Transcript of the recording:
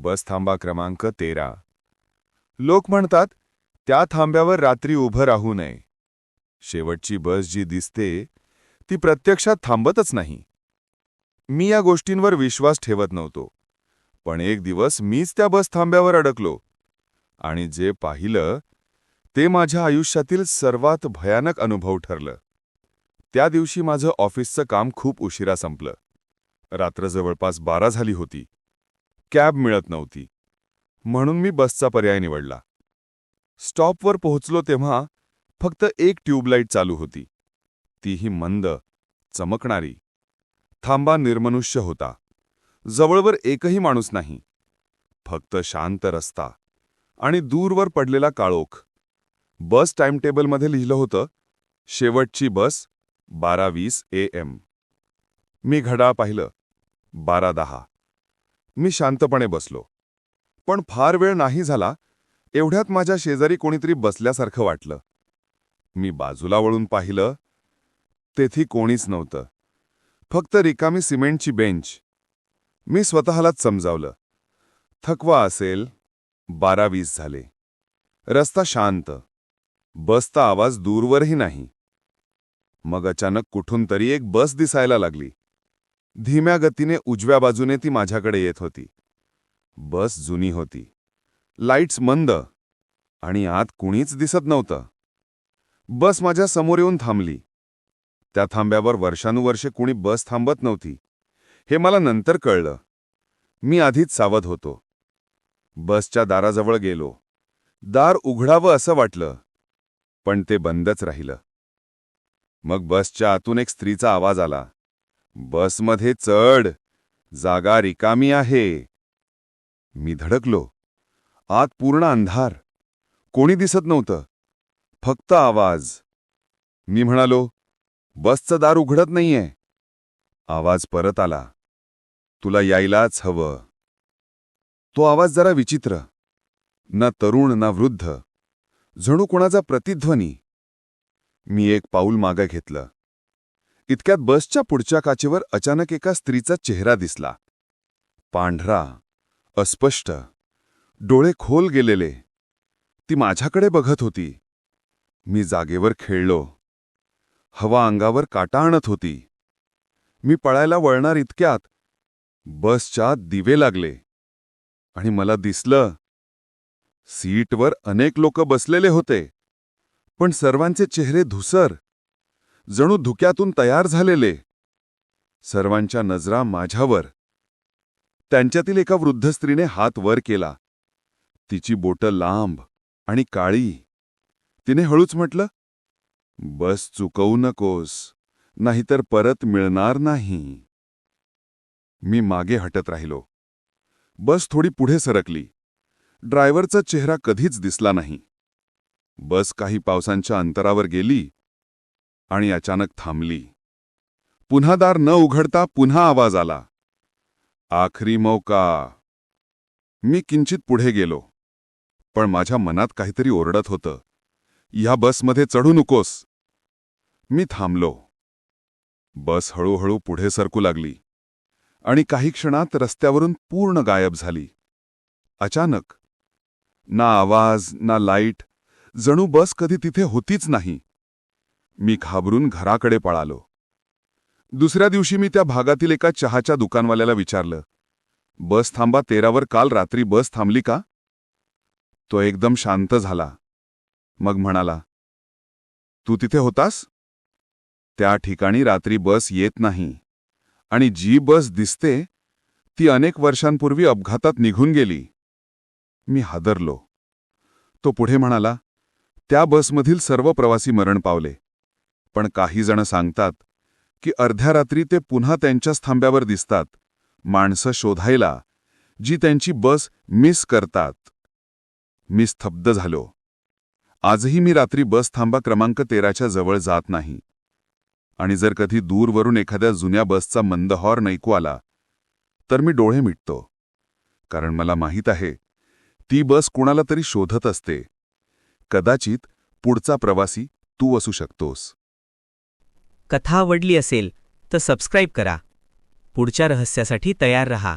बस थांबा क्रमांक तेरा. लोक म्हणतात त्या थांब्यावर रात्री उभं राहू नये. शेवटची बस जी दिसते ती प्रत्यक्षात थांबतच नाही. मी या गोष्टींवर विश्वास ठेवत नव्हतो पण एक दिवस मीच त्या बस थांब्यावर अडकलो आणि जे पाहिलं ते माझ्या आयुष्यातील सर्वात भयानक अनुभव ठरलं. त्या दिवशी माझं ऑफिसचं काम खूप उशिरा संपलं. रात्र जवळपास बारा झाली होती. कॅब मिळत नव्हती. म्हणून मी बसचा पर्याय निवडला. स्टॉपवर पोहोचलो तेव्हा फक्त एक ट्यूबलाईट चालू होती. तीही मंद चमकणारी. थांबा निर्मनुष्य होता. जवळवर एकही माणूस नाही. फक्त शांत रस्ता आणि दूरवर पडलेला काळोख. बस टाइमटेबलमध्ये लिहिलं होतं शेवटची बस बारा वीस ए एम. मी घडा पाहिलं बारा दहा. मी शांतपणे बसलो. पण फार वेळ नाही झाला एवढ्यात माझ्या शेजारी कोणीतरी बसल्यासारखं वाटलं. मी बाजूला वळून पाहिलं तेथी कोणीच नव्हतं. फक्त रिकामी सिमेंटची बेंच. मी स्वतःलाच समजावलं. थकवा असेल बारा वीस झाले. रस्ता शांत. बसचा आवाज दूरवरही नाही. मग अचानक कुठून तरी एक बस दिसायला लागली. धीम्या गतीने उजव्या बाजूने ती माझ्याकडे येत होती. बस जुनी होती. लाईट्स मंद आणि आत कुणीच दिसत नव्हतं. बस माझ्यासमोर येऊन थांबली. त्या थांब्यावर वर्षानुवर्षे कुणी बस थांबत नव्हती. हे मला नंतर कळलं. मी आधीच सावध होतो. बसच्या दाराजवळ गेलो. दार उघडावं असं वाटलं पण ते बंदच राहिलं. मग बसच्या आतून एक स्त्रीचा आवाज आला. बसमध्ये चढ. जागा रिकामी आहे. मी धडकलो. आत पूर्ण अंधार. कोणी दिसत नव्हतं. फक्त आवाज. मी म्हणालो बसचं दार उघडत नाहीये. आवाज परत आला. तुला यायलाच हवं. तो आवाज जरा विचित्र. ना तरुण ना वृद्ध. जणू कोणाचा प्रतिध्वनी. मी एक पाऊल मागं घेतलं. इतक्यात बसच्या पुढच्या काचेवर अचानक एका स्त्रीचा चेहरा दिसला. पांढरा अस्पष्ट. डोळे खोल गेलेले. ती माझ्याकडे बघत होती. मी जागेवर खेळलो. हवा अंगावर काटा आणत होती. मी पळायला वळणार इतक्यात. बसच्या दिवे लागले. आणि मला दिसलं. सीटवर अनेक लोक बसलेले होते. पण सर्वांचे चेहरे धुसर. जणू धुक्यातून तयार झालेले. सर्वांच्या नजरा माझ्यावर. त्यांच्यातील एका वृद्ध स्त्रीने हात वर केला. तिची बोटं लांब आणि काळी. तिने हळूच म्हटलं बस चुकवू नकोस नाहीतर परत मिळणार नाही. मी मागे हटत राहिलो. बस थोडी पुढे सरकली. ड्रायव्हरचा चेहरा कधीच दिसला नाही. बस काही पावसांच्या अंतरावर गेली. आणि अचानक थांबली. पुन्हा दार न उघडता पुन्हा आवाज आला. आखरी मौका. मी किंचित पुढे गेलो. पण माझ्या मनात काहीतरी ओरडत होतं. ह्या बसमध्ये चढू नकोस. मी थांबलो. बस हळूहळू पुढे सरकू लागली. आणि काही क्षणात रस्त्यावरून पूर्ण गायब झाली. अचानक. ना आवाज ना लाइट. जणू बस कधी तिथे होतीच नाही. मी घाबरून घराकडे पळालो. दुसऱ्या दिवशी मी त्या भागातील एका चहाच्या दुकानवाल्याला विचारलं बस थांबा तेरावर काल रात्री बस थांबली का? तो एकदम शांत झाला. मग म्हणाला तू तिथे होतास? त्या ठिकाणी रात्री बस येत नाही आणि जी बस दिसते ती अनेक वर्षांपूर्वी अपघातात निघून गेली. मी हादरलो. तो पुढे म्हणाला त्या बसमधील सर्व प्रवासी मरण पावले. पण काही जण सांगतात की अर्ध्या रात्री ते पुन्हा त्यांच्याच थांब्यावर दिसतात. माणसं शोधायला जी त्यांची बस मिस करतात. मी स्तब्ध झालो. आजही मी रात्री बस थांबा क्रमांक तेराच्या जवळ जात नाही. आणि जर कधी दूरवरून एखाद्या जुन्या बसचा मंद नैकू ऐकू आला तर मी डोळे मिटतो. कारण मला माहीत आहे ती बस कुणाला तरी शोधत असते. कदाचित पुढचा प्रवासी तू असू शकतोस. कथा आवडली असेल तर सबस्क्राईब करा. पुढच्या रहस्यासाठी तयार रहा.